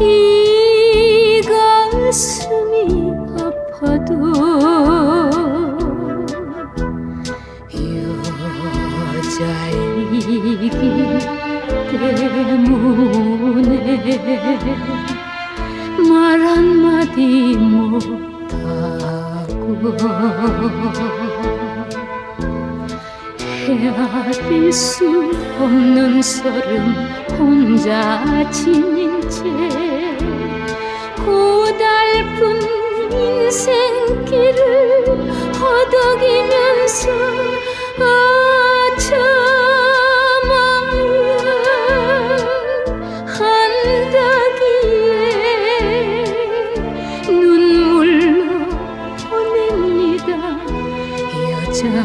이 가슴이 아파도 여자이기 때문에 말 한마디 못하고 헤아릴 수 없는 설움 혼자 지닌 채 고달픈 인생길을 허덕이면서 아참아야 한다기에 눈물로 보냅니다 자.